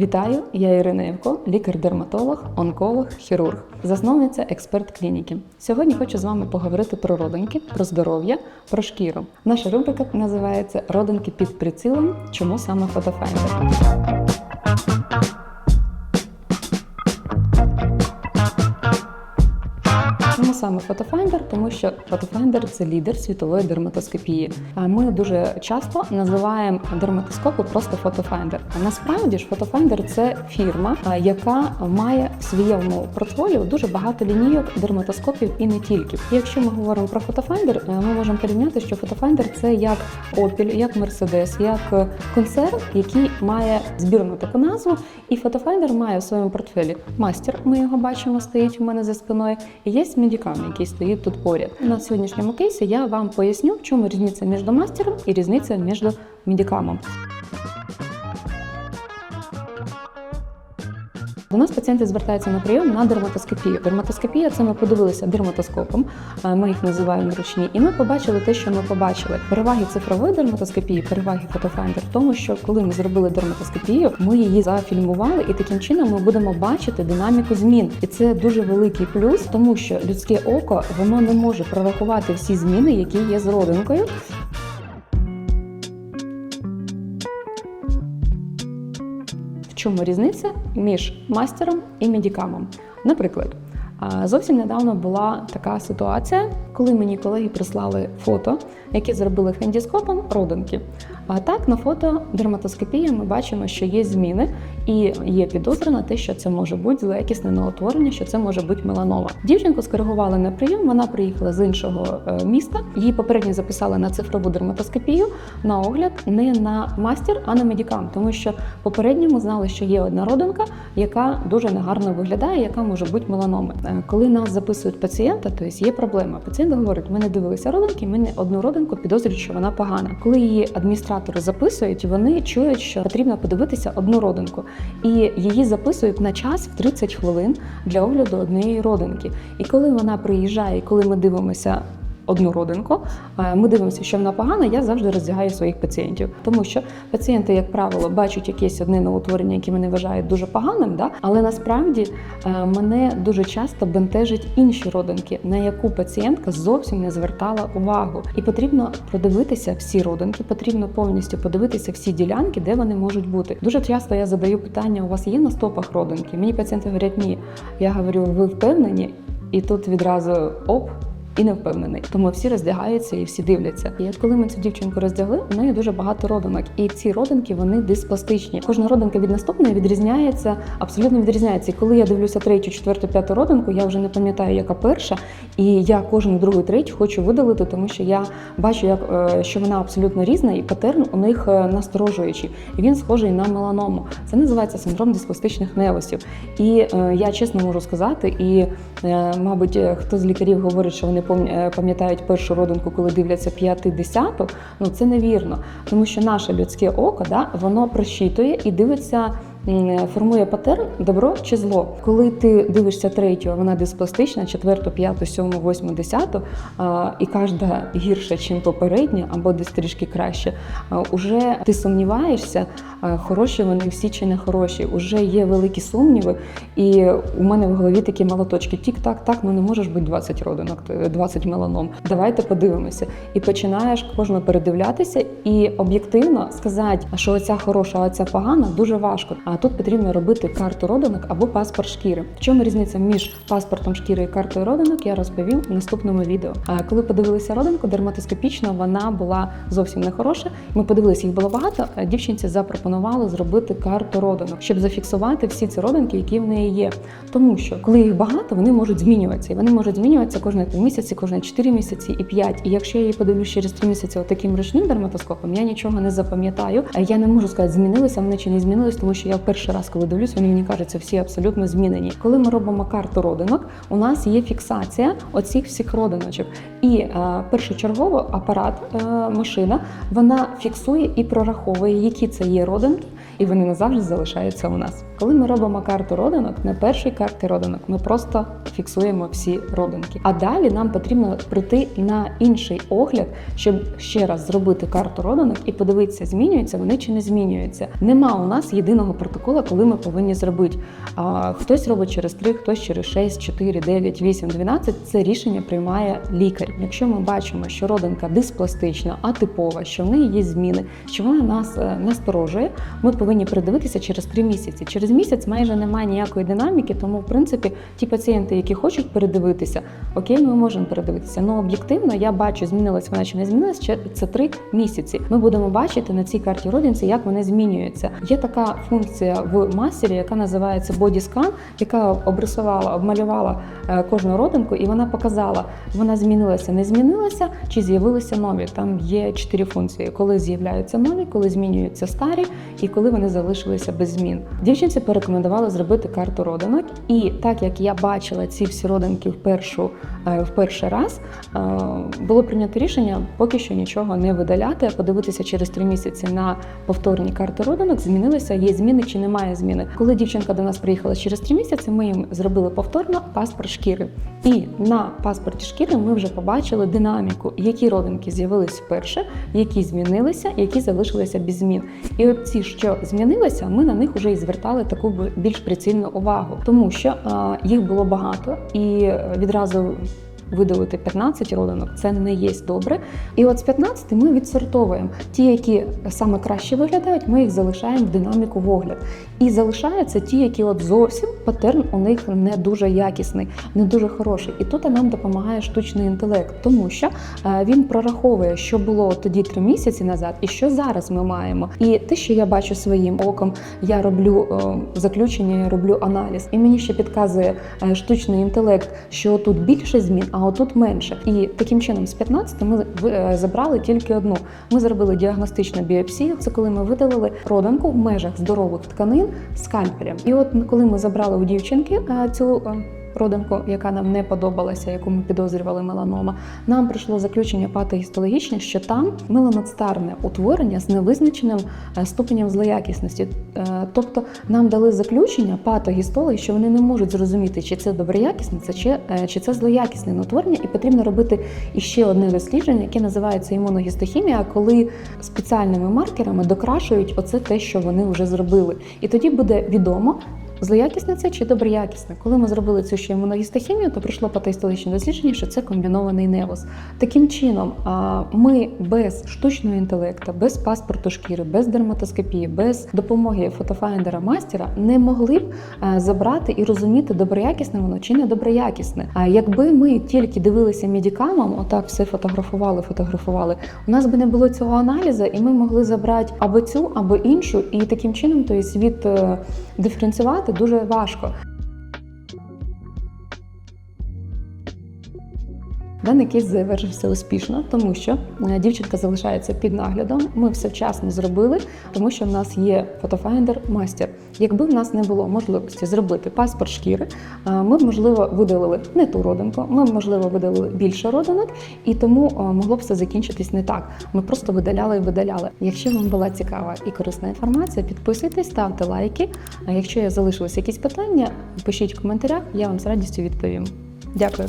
Вітаю, я Ірина Євко, лікар-дерматолог, онколог, хірург, засновниця експерт клініки. Сьогодні хочу з вами поговорити про родинки, про здоров'я, про шкіру. Наша рубрика називається Родинки під прицілом. Чому саме фотофайндер? Саме фотофайндер? Тому що фотофайндер це лідер світової дерматоскопії. Ми дуже часто називаємо дерматоскопи просто фотофайндер. А насправді ж фотофайндер це фірма, яка має в своєму портфоліо дуже багато лінійок дерматоскопів і не тільки. Якщо ми говоримо про е, ми можемо порівняти, що фотофайндер це як Opel, як Mercedes, як концерн, який має збірну таку назву. І фотофайндер має в своєму портфелі мастер. Ми його бачимо, стоїть у мене за спиною. І є медикам, який стоїть тут поряд. На сьогоднішньому кейсі я вам поясню, в чому різниця між мастером і різниця між медикамом. До нас пацієнти звертаються на прийом на дерматоскопію. Дерматоскопія це ми подивилися дерматоскопом, е, ми їх називаємо ручні, і ми побачили те, що ми побачили. Переваги цифрової дерматоскопії, переваги фотофайндер в тому, що коли ми зробили дерматоскопію, ми її зафільмували, і таким чином ми будемо бачити динаміку змін. І це дуже великий плюс, тому що людське око воно не може прорахувати всі зміни, які є з родинкою. Чому різниця між мастером і медикамом? Наприклад, зовсім недавно була така ситуація, коли мені колеги прислали фото, які зробили хендіскопом родинки. А так на фото дерматоскопія ми бачимо, що є зміни, і є підозра на те, що це може бути злоякісне новотворення, що це може бути меланома. Дівчинку скоригували на прийом. Вона приїхала з іншого е, міста. Її попередньо записали на цифрову дерматоскопію на огляд не на мастер, а на медикам, тому що попередньо ми знали, що є одна родинка, яка дуже негарно виглядає, яка може бути меланоми. Е, Коли нас записують пацієнта, то є проблема. Пацієнт говорить: ми не дивилися родинки, ми не одну родинку підозрюють, що вона погана. Коли її адміністратори записують, вони чують, що потрібно подивитися одну родинку, і її записують на час в 30 хвилин для огляду однієї родинки. І коли вона приїжджає, коли ми дивимося. Одну родинку, е, ми дивимося, що вона погана. Я завжди роздягаю своїх пацієнтів, тому що пацієнти, як правило, бачать якесь одне новотворення, яке вони вважають дуже поганим. Да? Але насправді е, мене дуже часто бентежать інші родинки, на яку пацієнтка зовсім не звертала увагу. І потрібно продивитися всі родинки, потрібно повністю подивитися всі ділянки, де вони можуть бути. Дуже часто я задаю питання: у вас є на стопах родинки? Мені пацієнти говорять, ні. Я говорю, ви впевнені? І тут відразу оп. І не впевнений, тому всі роздягаються і всі дивляться. І от коли ми цю дівчинку роздягли, у неї дуже багато родинок, і ці родинки вони диспластичні. Кожна родинка від наступної відрізняється, абсолютно відрізняється. І коли я дивлюся третю, четверту, п'яту родинку, я вже не пам'ятаю, яка перша, і я кожну другу, третю хочу видалити, тому що я бачу, як е, що вона абсолютно різна, і патерн у них е, насторожуючий. І він схожий на меланому. Це називається синдром диспластичних невосів. І е, я чесно можу сказати, і мабуть, хто з лікарів говорить, що вони пам'ятають першу родинку, коли дивляться п'ятий десяток, ну це невірно, тому що наше людське око да, воно прощитує і дивиться. Формує патерн добро чи зло. Коли ти дивишся третю, вона диспластична, четверту, п'яту, сьому, восьму, десяту, і кожна гірша, ніж попередня, або десь трішки краще, уже ти сумніваєшся, хороші вони всі чи не хороші. Уже є великі сумніви, і у мене в голові такі молоточки. Тік-так, так, ну не можеш бути 20 родинок, 20 меланом. Давайте подивимося. І починаєш кожну передивлятися і об'єктивно сказати, що оця хороша, а оця погана, дуже важко. А тут потрібно робити карту родинок або паспорт шкіри. В чому різниця між паспортом шкіри і картою родинок, я розповім в наступному відео. А коли подивилися родинку, дерматоскопічно вона була зовсім не хороша. Ми подивилися, їх було багато. Дівчинці запропонували зробити карту родинок, щоб зафіксувати всі ці родинки, які в неї є. Тому що коли їх багато, вони можуть змінюватися. І вони можуть змінюватися кожні три місяці, кожні 4 місяці і 5. І якщо я її подивлюсь через 3 місяці отаким ручним дерматоскопом, я нічого не запам'ятаю. Я не можу сказати, змінилися вони чи не змінились, тому що я перший раз, коли дивлюсь, вони мені кажуться всі абсолютно змінені. Коли ми робимо карту родинок, у нас є фіксація оцих всіх родиночок. І е, першочергово апарат, е, машина, вона фіксує і прораховує, які це є родинки, і вони назавжди залишаються у нас. Коли ми робимо карту родинок, на першій карті родинок ми просто фіксуємо всі родинки. А далі нам потрібно прийти на інший огляд, щоб ще раз зробити карту родинок і подивитися, змінюються вони чи не змінюються. Нема у нас єдиного протокола, коли ми повинні зробити. А, хтось робить через 3, хтось через 6, 4, 9, 8, 12. Це рішення приймає лікар. Якщо ми бачимо, що родинка диспластична, атипова, що в неї є зміни, що вона нас е, насторожує, ми повинні придивитися через 3 місяці. Через місяць майже немає ніякої динаміки, тому в принципі ті пацієнти, які хочуть передивитися, окей, ми можемо передивитися. Ну об'єктивно я бачу, змінилась вона чи не змінилась. ще Це 3 місяці. Ми будемо бачити на цій карті родинці, як вони змінюються. Є така функція в мастері, яка називається бодіскан, яка обрисувала, обмалювала е, кожну родинку, і вона показала, вона змінилася, не змінилася, чи з'явилися нові. Там є чотири функції: коли з'являються нові, коли змінюються старі, і коли вони залишилися без змін. Дівчинці порекомендували зробити карту родинок, і так як я бачила ці всі родинки в першу е, в перший раз, е, було прийнято рішення поки що нічого не видаляти, а подивитися через три місяці на повторні карти родинок, змінилися, є зміни чи немає зміни. Коли дівчинка до нас приїхала через три місяці, ми їм зробили повторно паспорт шкіри. І на паспорті шкіри ми вже побачили динаміку, які родинки з'явились вперше, які змінилися, які залишилися без змін. І от ці, що змінилися, ми на них вже і звертали таку більш прицільну увагу, тому що а, їх було багато і е, відразу. Видалити 15 родинок це не є добре. І от з 15 ми відсортовуємо ті, які саме краще виглядають, ми їх залишаємо в динаміку в огляд. І залишаються ті, які от зовсім патерн у них не дуже якісний, не дуже хороший. І тут нам допомагає штучний інтелект, тому що е, він прораховує, що було тоді три місяці назад, і що зараз ми маємо. І те, що я бачу своїм оком, я роблю е, заключення, я роблю аналіз, і мені ще підказує е, штучний інтелект, що тут більше змін, а отут менше. І таким чином, з 15 ми забрали тільки одну. Ми зробили діагностичну біопсію. Це коли ми видалили родинку в межах здорових тканин скальпелем. І от коли ми забрали у дівчинки цю. е, Родинку, яка нам не подобалася, яку ми підозрювали меланома, нам прийшло заключення патогістологічне, що там меланоцитарне утворення з невизначеним е, ступенем злоякісності. Е, Тобто нам дали заключення патогістологи, що вони не можуть зрозуміти, чи це доброякісне, чи, чи це злоякісне утворення, і потрібно робити іще одне дослідження, яке називається імуногістохімія, коли спеціальними маркерами докрашують оце те, що вони вже зробили. І тоді буде відомо. Злоякісне це чи доброякісне? Коли ми зробили цю ще імуногістохімію, то прийшло патоістологічне дослідження, що це комбінований невоз. Таким чином, ми без штучного інтелекту, без паспорту шкіри, без дерматоскопії, без допомоги фотофайндера мастера не могли б забрати і розуміти, доброякісне воно чи не доброякісне. А якби ми тільки дивилися медикамом, отак все фотографували, фотографували, у нас би не було цього аналізу, і ми могли забрати або цю, або іншу, і таким чином той світ е, диференціювати дуже важко. Даний кейс завершився успішно, тому що е, дівчинка залишається під наглядом. Ми все вчасно зробили, тому що в нас є фотофайндер мастер. Якби в нас не було можливості зробити паспорт шкіри, е, ми б, можливо видалили не ту родинку, ми б, можливо видалили більше родинок, і тому е, могло б все закінчитись не так. Ми просто видаляли і видаляли. Якщо вам була цікава і корисна інформація, підписуйтесь, ставте лайки. А якщо я залишились якісь питання, пишіть в коментарях, я вам з радістю відповім. Дякую.